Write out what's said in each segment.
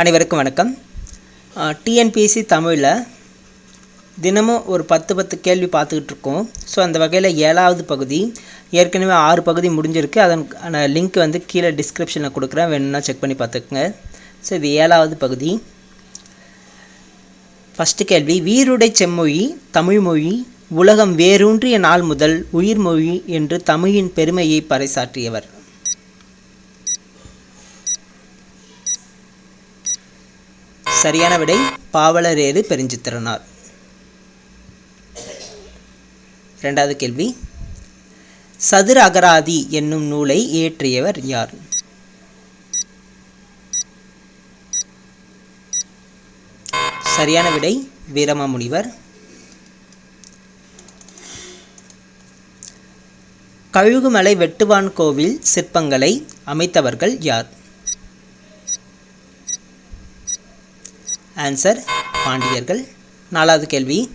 அனைவருக்கும் வணக்கம். டிஎன்பிஎஸ்சி தமிழில் தினமும் ஒரு பத்து பத்து கேள்வி பார்த்துக்கிட்டு இருக்கோம். ஸோ அந்த வகையில் ஏழாவது பகுதி ஏற்கனவே ஆறு பகுதி முடிஞ்சிருக்கு. அதற்கான லிங்க் வந்து கீழே டிஸ்கிரிப்ஷனில் கொடுக்குறேன். வேணும்னா செக் பண்ணி பார்த்துக்குங்க. ஸோ இது ஏழாவது பகுதி. ஃபஸ்ட்டு கேள்வி வீருடை செம்மொழி தமிழ்மொழி உலகம் வேரூன்றிய நாள் முதல் உயிர்மொழி என்று தமிழின் பெருமையை பறைசாற்றியவர். சரியான விடை பாவலரேறு பெருஞ்சித்திரனார். ரெண்டாவது கேள்வி. சதுர அகராதி என்னும் நூலை இயற்றியவர் யார்? சரியான விடை வீரமாமுனிவர். கழுகுமலை வெட்டுவான் கோவில் சிற்பங்களை அமைத்தவர்கள் யார்? ஆன்சர் பாண்டியர்கள். நாலாவது கேள்வி.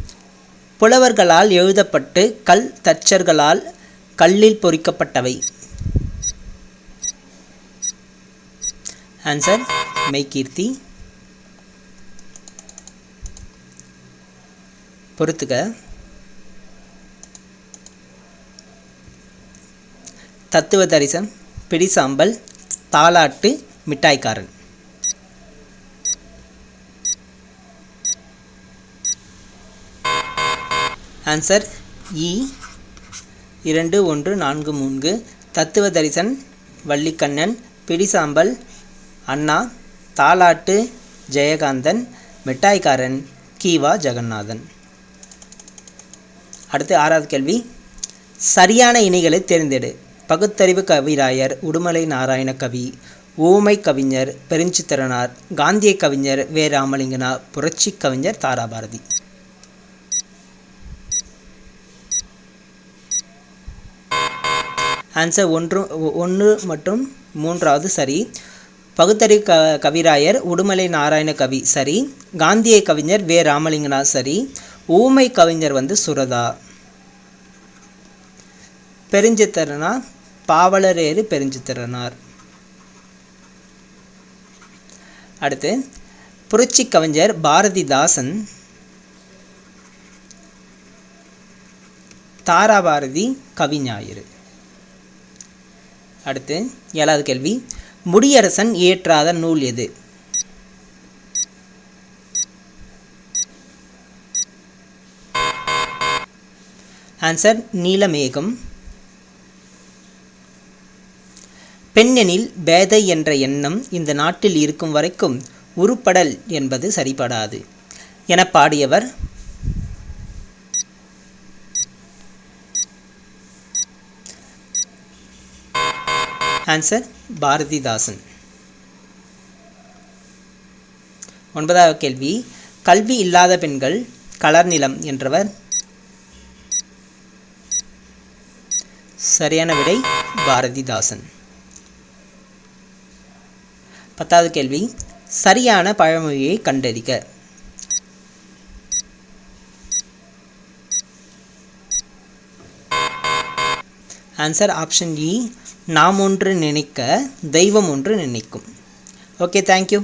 புலவர்களால் எழுதப்பட்டு கல் தச்சர்களால் கல்லில் பொறிக்கப்பட்டவை. ஆன்சர் மெய்கீர்த்தி. பொறுத்துக்க தத்துவ தரிசம் பிடிசாம்பல் தாலாட்டு மிட்டாய்க்காரன். ஆன்சர் இ e. இரண்டு ஒன்று நான்கு மூன்று. தத்துவ தரிசன் வள்ளிக்கண்ணன் பிடிசாம்பல் அண்ணா தாலாட்டு ஜெயகாந்தன் மிட்டாய்க்காரன் கீவா ஜெகநாதன். அடுத்து ஆறாவது கேள்வி. சரியான இணைகளை தேர்ந்தெடு. பகுத்தறிவு கவிராயர் உடுமலை நாராயண கவி ஊமை கவிஞர் பெருஞ்சித்திரனார் காந்திய கவிஞர் வே. ராமலிங்கனா புரட்சி கவிஞர் தாராபாரதி ஆன்சர் ஒன்று ஒன்று மற்றும் மூன்றாவது சரி. பகுத்தறி க கவிராயர் உடுமலை நாராயண கவி சரி. காந்திய கவிஞர் வே. ராமலிங்கனா சரி. ஊமை கவிஞர் வந்து சுரதா. பெருஞ்சித்திரனா பாவலரேறு பெருஞ்சித்திரனார். அடுத்து புரட்சி கவிஞர் பாரதிதாசன். தாராபாரதி கவிஞாயிறு. அடுத்து ஏழாவது கேள்வி. முடியரசன் இயற்றாத நூல் எது? ஆன்சர் நீலமேகம். பெண்ணெனில் பேதை என்ற எண்ணம் இந்த நாட்டில் இருக்கும் வரைக்கும் உருப்படல் என்பது சரிபடாது. என பாடியவர் ஆன்சர் பாரதிதாசன் ஒன்பதாவது கேள்வி. கல்வி இல்லாத பெண்கள் கலர் நிலம் என்றவர். சரியான விடை பாரதிதாசன். பத்தாவது கேள்வி. சரியான பழமொழியை கண்டறிக. ஆன்சர் ஆப்ஷன் இ நாம் ஒன்று நினைக்க தெய்வம் ஒன்று நினைக்கும். Okay thank you